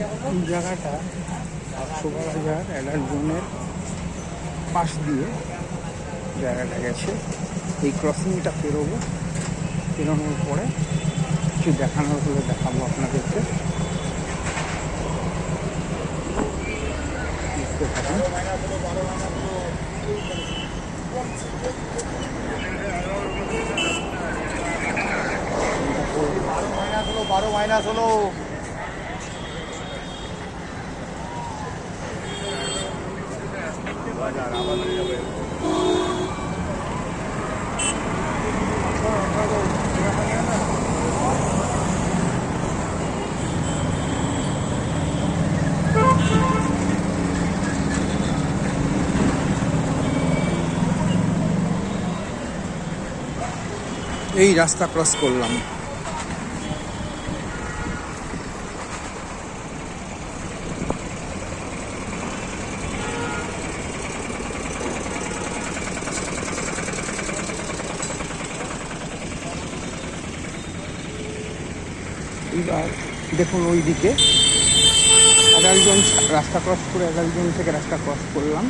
এই জায়গাটা শোভাবাজার অ্যালার্জনের পাশ দিয়ে জায়গাটা গেছে। এই ক্রসিংটা পেরোবো। পেরোনোর পরে কিছু দেখানোর হলে দেখাবো আপনাদেরকে। দেখতে থাকুন। বারো মাইনাস হলো বারো মাইনাস হলো এই রাস্তা ক্রস করলাম এবার দেখুন ওই দিকে এগারোজন রাস্তা ক্রস করে, এগারোজন থেকে রাস্তা ক্রস করলাম।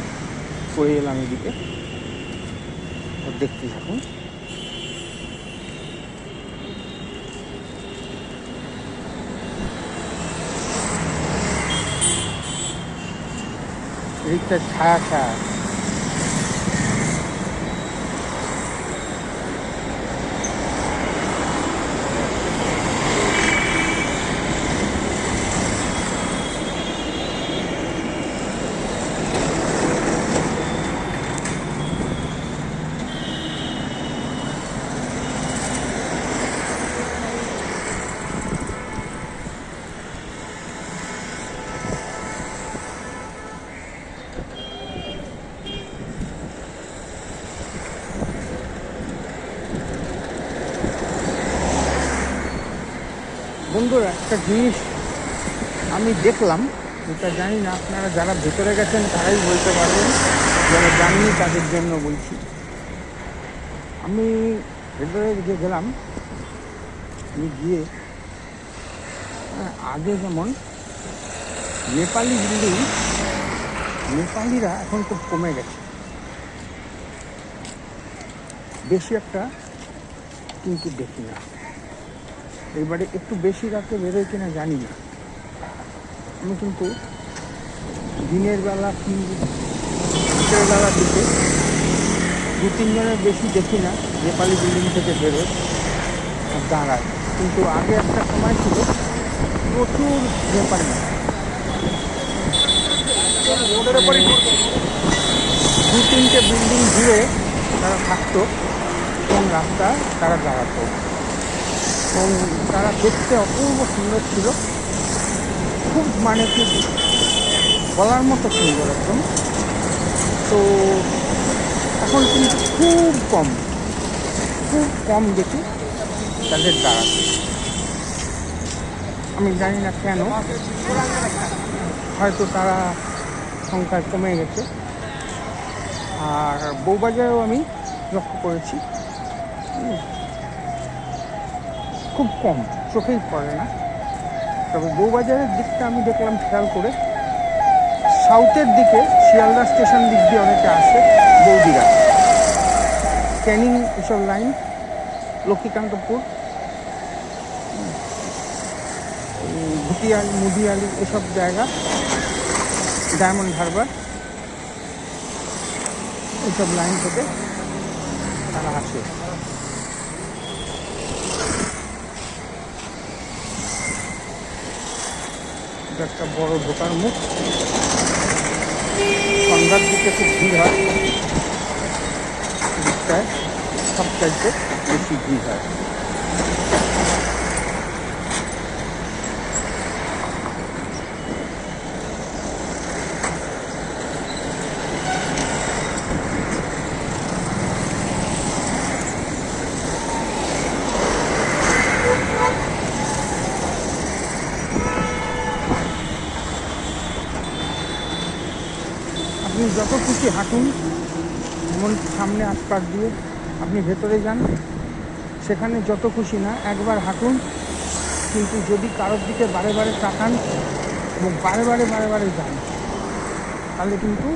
করে এলাম এদিকে। দেখতে থাকুন। এদিকটা ছায়া ছায়া। বন্ধুরা একটা জিনিস আমি দেখলাম যেটা জানি না আপনারা যারা ভেতরে গেছেন তারাই বলতে পারবেন, যারা জাননি তাদের জন্য বলছি। আমি ভেতরে যে গেলাম, আমি গিয়ে আগে যেমন নেপালি বিল্ডিং নেপালিরা এখন খুব কমে গেছে। বেশি একটা কিন্তু দেখি না। এবারে একটু বেশি রাতে বেরোয় কিনা জানি না। আমি কিন্তু দিনের বেলা কি, রাতের বেলা দিকে দু তিনজনের বেশি দেখি না, নেপালি বিল্ডিং থেকে বেরোয় আর দাঁড়ায়। কিন্তু আগে একটা সময় ছিল, প্রচুর নেপালি। দু তিনটে বিল্ডিং ঘুরে তারা থাকতো, এবং রাস্তা তারা দাঁড়াতো। এবং তারা দেখতে অপূর্ব সুন্দর ছিল। খুব মানে কি বলার মতো সুন্দর একদম। তো এখন কিন্তু খুব কম খুব কম দেখি তাদের দাঁড়াতে আমি জানি না কেন, হয়তো তারা সংখ্যায় কমে গেছে। আর বউবাজারেও আমি লক্ষ্য করেছি। খুব কম, চোখেই পড়ে না। তবে বউবাজারের দিকটা আমি দেখলাম খেয়াল করে। সাউথের দিকে শিয়ালদা স্টেশন দিক দিয়ে অনেকে আসে, বৌদিরা। ক্যানিং এসব লাইন, লক্ষ্মীকান্তপুর ভুটিয়ালি, মুদিয়ালি এসব জায়গা, ডায়মন্ড হারবার এইসব লাইন থেকে তারা আসে। এটা একটা বড় দোকান মুখ সন্ধ্যার দিকে খুব ভিড় হয়। দিকটায় সবচাইতে বেশি ভিড় হয়। যত খুশি হাঁটুন যেমন সামনে আশপাশ দিয়ে আপনি ভেতরে যান। সেখানে যত খুশি না, একবার হাঁটুন। কিন্তু যদি কারোর দিকে বারে বারে তাকান, এবং বারে বারে বারে বারে যান, তাহলে কিন্তু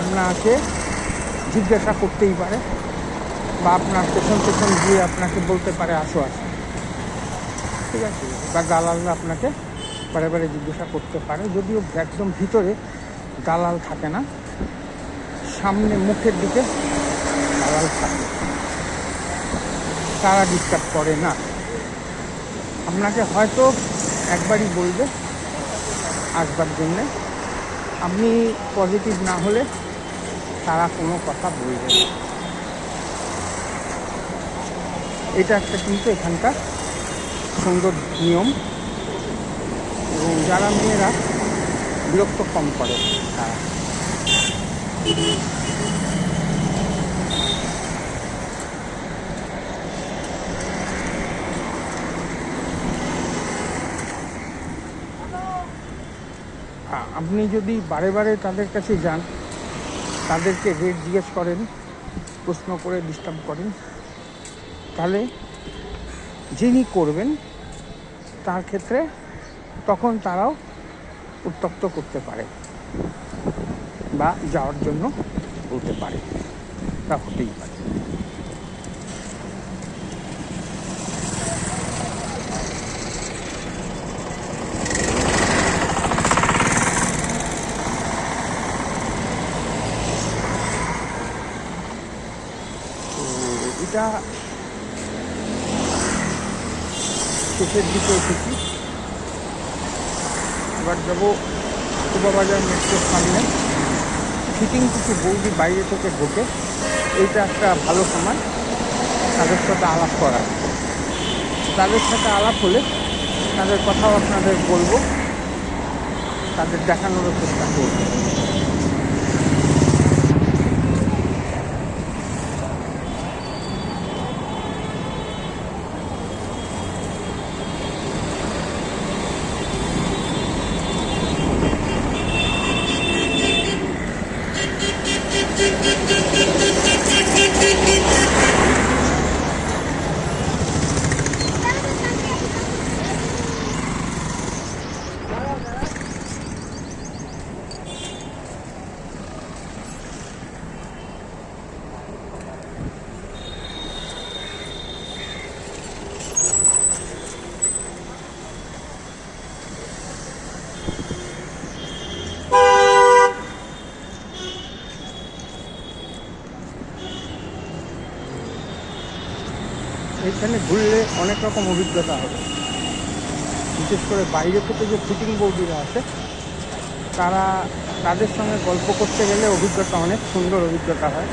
আপনাকে জিজ্ঞাসা করতেই পারে বা আপনার পেছন পেছন গিয়ে আপনাকে বলতে পারে আসো আসো। ঠিক আছে? বা দালালরা আপনাকে বারে বারে জিজ্ঞাসা করতে পারে, যদিও একদম ভিতরে দালাল থাকে না, সামনে মুখের দিকে দালাল থাকে। তারা ডিস্টার্ব করে না। আপনাকে হয়তো একবারই বলবে, আসবার জন্যে। আপনি পজিটিভ না হলে তারা কোনো কথা বলবে না। এটা একটা কিন্তু এখানকার সুন্দর নিয়ম। এবং যারা মেয়েরা বিরক্ত কম করে। তারা আপনি যদি বারে বারে তাদের কাছে যান, তাদেরকে রেট জিজ্ঞেস করেন, প্রশ্ন করে ডিস্টার্ব করেন, তাহলে যিনি করবেন, তার ক্ষেত্রে তখন তারাও উত্তপ্ত করতে পারে বা যাওয়ার জন্য বলতে পারে তা হতেই পারে তো এটা শেষের দিকে এসেছি এবার যাব বাজার মেট্রোর সামনে ফিটিং কিছু বৌদি বাইরে থেকে ঢোকে। এইটা একটা ভালো সময়। তাদের সাথে আলাপ করা। তাদের সাথে আলাপ হলে তাদের কথাও আপনাদের বলব। তাদের দেখানোরও চেষ্টা করব। এখানে ঘুরলে অনেক রকম অভিজ্ঞতা হবে। বিশেষ করে বাইরে থেকে যে ফিটিং বৌদিরা আছে, তারা তাদের সঙ্গে গল্প করতে গেলে অভিজ্ঞতা অনেক সুন্দর অভিজ্ঞতা হয়।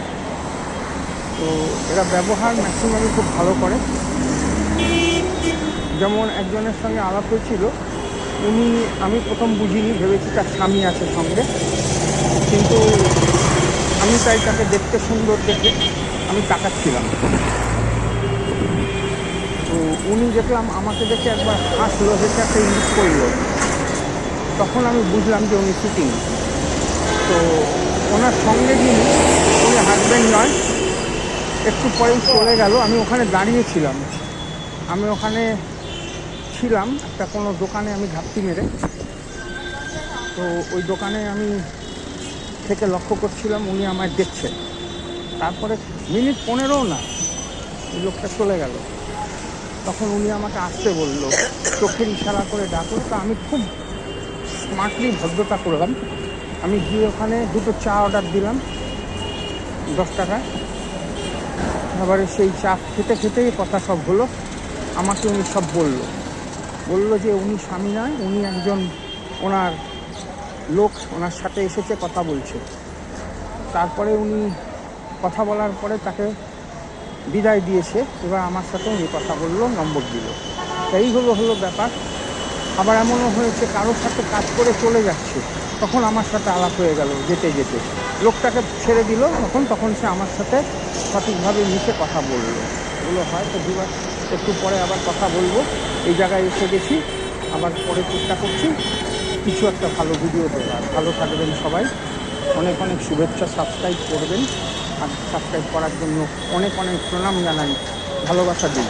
তো এরা ব্যবহার ম্যাক্সিমামই খুব ভালো করে। যেমন একজনের সঙ্গে আলাপ হয়েছিল, উনি আমি প্রথম বুঝিনি, ভেবেছি তার স্বামী আছে সঙ্গে। কিন্তু আমি তাই তাকে দেখতে সুন্দর দেখে আমি তাকাচ্ছিলাম। উনি দেখলাম আমাকে দেখে একবার হাসলো হেসে একটা ইঙ্গিত করল। তখন আমি বুঝলাম যে উনি ফিটিং তো ওনার সঙ্গে যিনি উনি হাজব্যান্ড নয়, একটু পরেই চলে গেল। আমি ওখানে দাঁড়িয়েছিলাম আমি ওখানে ছিলাম, একটা কোনো দোকানে আমি ঘাপটি মেরে। তো ওই দোকানে আমি থেকে লক্ষ্য করছিলাম, উনি আমায় দেখছে। তারপরে মিনিট পনেরোও না লোকটা চলে গেল। তখন উনি আমাকে আসতে বলল, চোখের ইশারা করে ডাকলো। তো আমি খুব স্মার্টলি ভদ্রতা করলাম। আমি গিয়ে ওখানে দুটো চা অর্ডার দিলাম, দশ টাকায় এবারে সেই চা খেতে খেতেই কথা সব হলো। আমাকে উনি সব বলল। বলল যে উনি স্বামী নয়, উনি একজন ওনার লোক, ওনার সাথে এসেছে, কথা বলছে। তারপরে উনি কথা বলার পরে তাকে বিদায় দিয়েছে। এবার আমার সাথে উনি কথা বলল, নম্বর দিল। এই হলো হলো ব্যাপার। আবার এমনও হয়েছে, কারোর সাথে কাজ করে চলে যাচ্ছে, তখন আমার সাথে আলাপ হয়ে গেল যেতে যেতে। লোকটাকে ছেড়ে দিল, তখন তখন সে আমার সাথে সঠিকভাবে মিশে কথা বলল। এগুলো হয় তো দুবার একটু পরে আবার কথা বলব। এই জায়গায় এসে গেছি, আবার পরে চেষ্টা করছি। কিছু একটা ভালো ভিডিও দেওয়ার ভালো থাকবেন সবাই। অনেক অনেক শুভেচ্ছা সাবস্ক্রাইব করবেন। সাবস্ক্রাইব করার জন্য অনেক অনেক প্রণাম জানাই ভালোবাসা দিন